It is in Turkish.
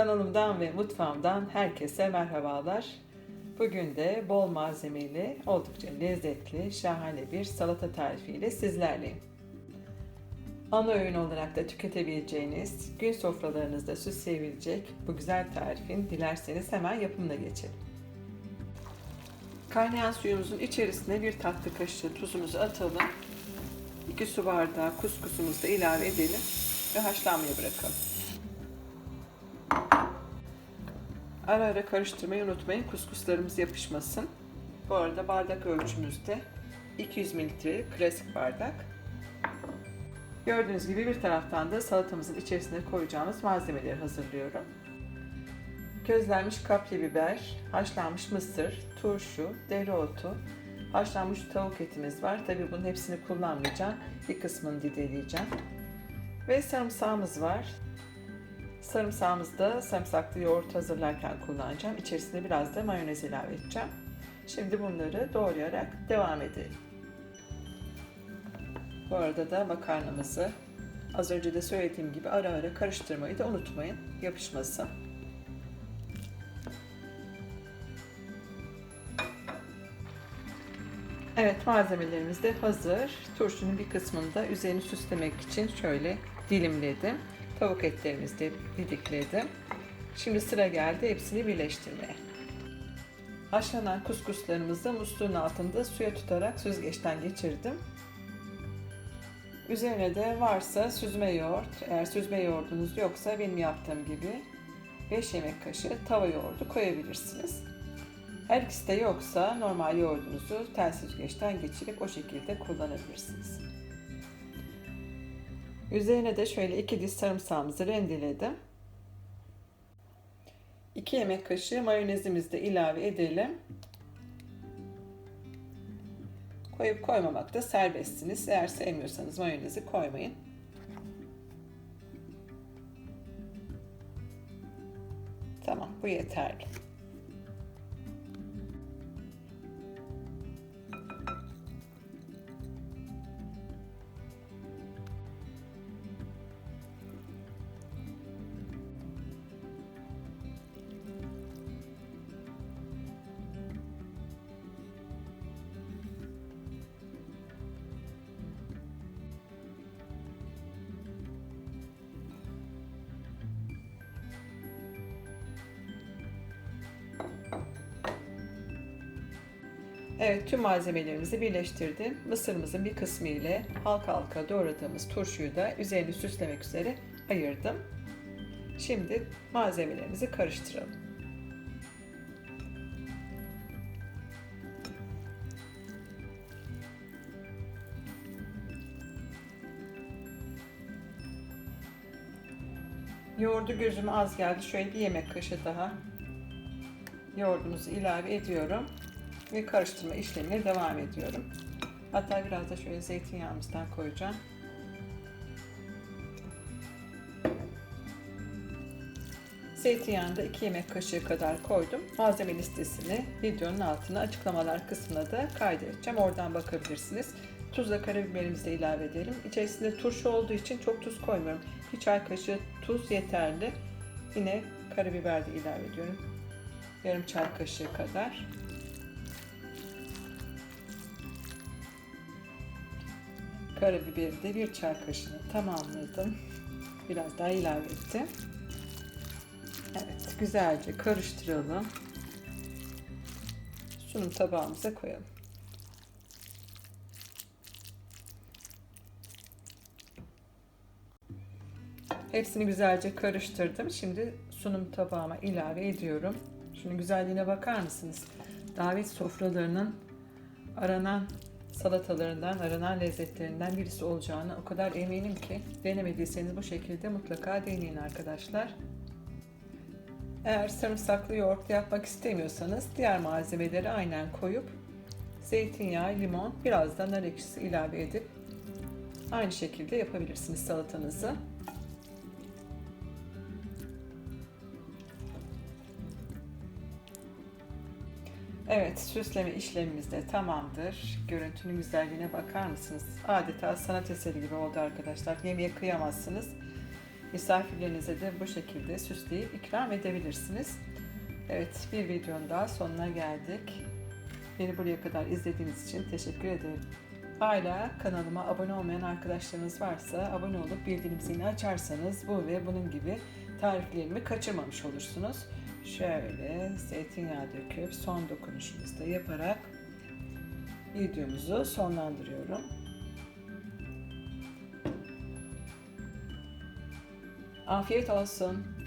Kanalımdan ve mutfağımdan herkese merhabalar. Bugün de bol malzemeli, oldukça lezzetli, şahane bir salata tarifiyle sizlerleyim. Ana öğün olarak da tüketebileceğiniz, gün sofralarınızda süsleyebilecek bu güzel tarifin dilerseniz hemen yapımına geçelim. Kaynayan suyumuzun içerisine bir tatlı kaşığı tuzumuzu atalım. 2 su bardağı kuskusumuzu da ilave edelim ve haşlanmaya bırakalım. Ara ara karıştırmayı unutmayın kuskuslarımız yapışmasın. Bu arada bardak ölçümüzde 200 mililitre klasik bardak. Gördüğünüz gibi bir taraftan da salatamızın içerisine koyacağımız malzemeleri hazırlıyorum. Közlenmiş kapya biber, haşlanmış mısır, turşu, dereotu, haşlanmış tavuk etimiz var. Tabi bunun hepsini kullanmayacağım. Bir kısmını dideleyeceğim. Ve sarımsağımız var. Sarımsağımızı da sarımsaklı yoğurt hazırlarken kullanacağım. İçerisine biraz da mayonez ilave edeceğim. Şimdi bunları doğrayarak devam edelim. Bu arada da makarnamızı az önce de söylediğim gibi ara ara karıştırmayı da unutmayın. Yapışmasın. Evet malzemelerimiz de hazır. Turşunun bir kısmını da üzerini süslemek için şöyle dilimledim. Tavuk etlerimizi de didikledim. Şimdi sıra geldi hepsini birleştirmeye. Haşlanan kuskuslarımızı musluğun altında suya tutarak süzgeçten geçirdim. Üzerine de varsa süzme yoğurt, eğer süzme yoğurdunuz yoksa benim yaptığım gibi 5 yemek kaşığı tava yoğurdu koyabilirsiniz. Her ikisi de yoksa normal yoğurdunuzu tel süzgeçten geçirip o şekilde kullanabilirsiniz. Üzerine de şöyle iki diş sarımsağımızı rendeledim. 2 yemek kaşığı mayonezimizi de ilave edelim. Koyup koymamakta serbestsiniz. Eğer sevmiyorsanız mayonezi koymayın. Tamam bu yeterli. Evet tüm malzemelerimizi birleştirdim. Mısırımızın bir kısmı ile halka halka doğradığımız turşuyu da üzerini süslemek üzere ayırdım. Şimdi malzemelerimizi karıştıralım. Yoğurdu gözüme az geldi. Şöyle bir yemek kaşığı daha yoğurdumuzu ilave ediyorum ve karıştırma işlemine devam ediyorum. Hatta biraz da şöyle zeytinyağımızdan koyacağım. Zeytinyağını da 2 yemek kaşığı kadar koydum. Malzeme listesini videonun altına açıklamalar kısmına da kaydedeceğim. Oradan bakabilirsiniz. Tuzla karabiberimizi de ilave edelim. İçerisinde turşu olduğu için çok tuz koymuyorum. Bir çay kaşığı tuz yeterli. Yine karabiber de ilave ediyorum. Yarım çay kaşığı kadar. Karabiberi de bir çay kaşığını tamamladım. Biraz daha ilave ettim. Evet, güzelce karıştıralım. Sunum tabağımıza koyalım. Hepsini güzelce karıştırdım. Şimdi sunum tabağıma ilave ediyorum. Şunun güzelliğine bakar mısınız? Davet sofralarının aranan salatalarından, aranan lezzetlerinden birisi olacağını o kadar eminim ki denemediyseniz bu şekilde mutlaka deneyin arkadaşlar. Eğer sarımsaklı yoğurt yapmak istemiyorsanız diğer malzemeleri aynen koyup zeytinyağı, limon, biraz da nar ekşisi ilave edip aynı şekilde yapabilirsiniz salatanızı. Evet, süsleme işlemimiz de tamamdır. Görüntünün güzelliğine bakar mısınız? Adeta sanat eseri gibi oldu arkadaşlar. Yemeğe kıyamazsınız. Misafirlerinize de bu şekilde süsleyip ikram edebilirsiniz. Evet, bir videonun daha sonuna geldik. Beni buraya kadar izlediğiniz için teşekkür ederim. Hala kanalıma abone olmayan arkadaşlarınız varsa abone olup bildirim zilini açarsanız bu ve bunun gibi tariflerimi kaçırmamış olursunuz. Şöyle zeytinyağı döküp son dokunuşumuzu da yaparak videomuzu sonlandırıyorum. Afiyet olsun.